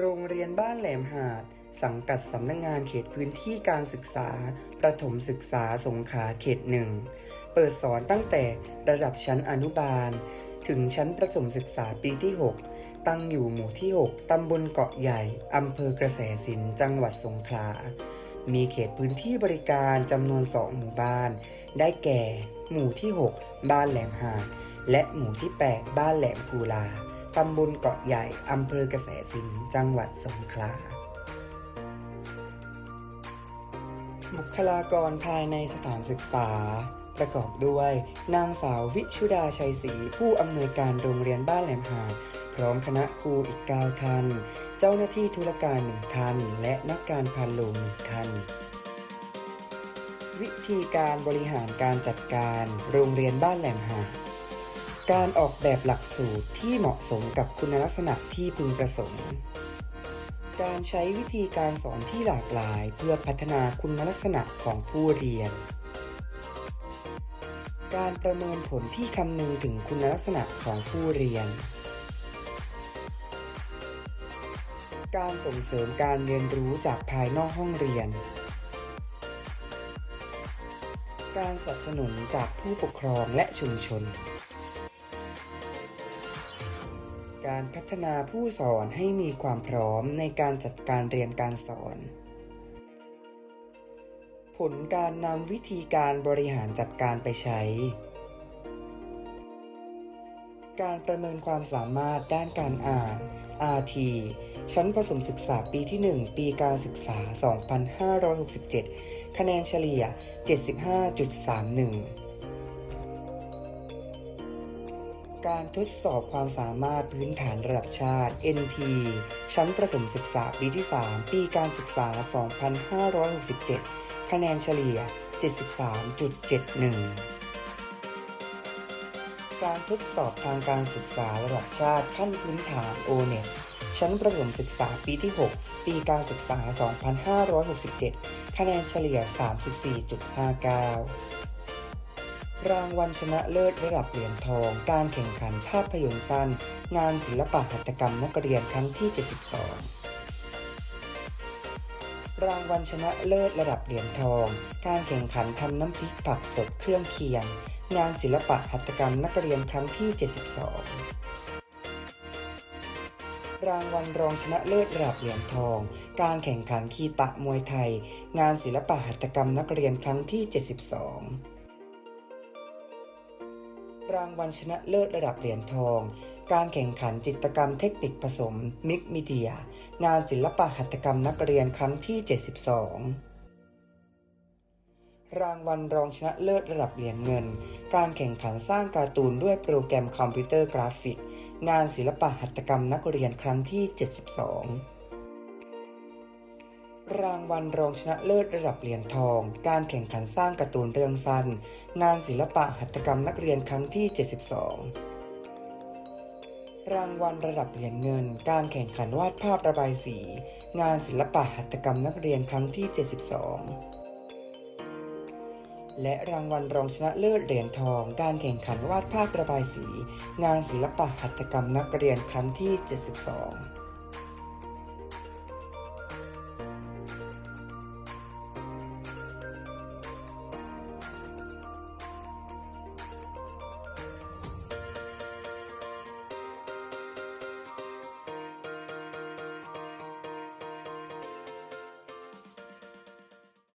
โรงเรียนบ้านแหลมหาด สังกัดสำนักงงานเขตพื้นที่การศึกษา ประถมศึกษาสงขลาเขตหนึ่ง เปิดสอนตั้งแต่ระดับชั้นอนุบาล ถึงชั้นประถมศึกษาปีที่ 6 ตั้งอยู่หมู่ที่ 6 ตำบลเกาะใหญ่ อำเภอกระแสสินจังหวัดสงขลา มีเขตพื้นที่บริการจำนวน2หมู่บ้าน ได้แก่ หมู่ที่ 6 บ้านแหลมหาด และหมู่ที่ 8 บ้านแหลมกูลา ตำบลเกาะใหญ่อำเภอกระแสสินจังหวัดสงขลา บุคลากรภายในสถานศึกษา ประกอบด้วย นางสาววิชุดาชัยศรีผู้อำนวยการโรงเรียนบ้านแหลมหาด พร้อมคณะครูอีก9ท่านเจ้าหน้าที่ธุรการหนึ่งท่านและนักการพันโลงหนึ่งท่านวิธีการบริหารการจัดการโรงเรียนบ้านแหลมหาด การออกแบบหลักสูตรที่เหมาะสมกับคุณลักษณะที่พึงประสงค์ การใช้วิธีการสอนที่หลากหลายเพื่อพัฒนาคุณลักษณะของผู้เรียน การประเมินผลที่คำนึงถึงคุณลักษณะของผู้เรียน การส่งเสริมการเรียนรู้จากภายนอกห้องเรียนการสนับสนุนจากผู้ปกครองและชุมชน การพัฒนาผู้สอนให้มีความพร้อมในการจัดการเรียนการสอน ผลการนำวิธีการบริหารจัดการไปใช้ การประเมินความสามารถด้านการอ่าน RT ชั้นประถมศึกษาปีที่ 1 ปีการศึกษา 2567 คะแนนเฉลี่ย 75.31 การทดสอบความสามารถพื้นฐานระดับชาติ NT ชั้นประถมศึกษาปีที่ 3 ปีการศึกษา 2567 คะแนนเฉลี่ย 73.71 การทดสอบทางการศึกษาระดับชาติขั้นพื้นฐาน O-NET ชั้นประถมศึกษาปีที่ 6 ปีการศึกษา 2567 คะแนนเฉลี่ย 34.59 รางวัลชนะเลิศระดับเหรียญทอง การแข่งขันภาพยนตร์สั้น งานศิลปะหัตถกรรมนักเรียนครั้งที่ 72 รางวัลชนะเลิศระดับเหรียญทอง การแข่งขันทำน้ำพริกผักสดเครื่องเคียง งานศิลปะหัตถกรรมนักเรียนครั้งที่ 72 รางวัลรองชนะเลิศระดับเหรียญทอง การแข่งขันคีตะมวยไทย งานศิลปะหัตถกรรมนักเรียนครั้งที่ 72 รางวัลชนะเลิศระดับเหรียญทอง การแข่งขันจิตกรรมเทคนิคผสมมิกมีเดีย งานศิลปะหัตถกรรมนักเรียนครั้งที่ 72 รางวัลรองชนะเลิศระดับเหรียญเงิน การแข่งขันสร้างการ์ตูนด้วยโปรแกรมคอมพิวเตอร์กราฟิก งานศิลปะหัตถกรรมนักเรียนครั้งที่ 72 รางวัลรองชนะเลิศระดับเหรียญทอง การแข่งขันสร้างการ์ตูนเรื่องสั้น งานศิลปะหัตถกรรมนักเรียนครั้งที่ 72 รางวัลระดับเหรียญเงิน การแข่งขันวาดภาพระบายสี งานศิลปะหัตถกรรมนักเรียนครั้งที่ 72 และรางวัลรองชนะเลิศเหรียญทอง การแข่งขันวาดภาพระบายสี งานศิลปะหัตถกรรมนักเรียนครั้งที่ 72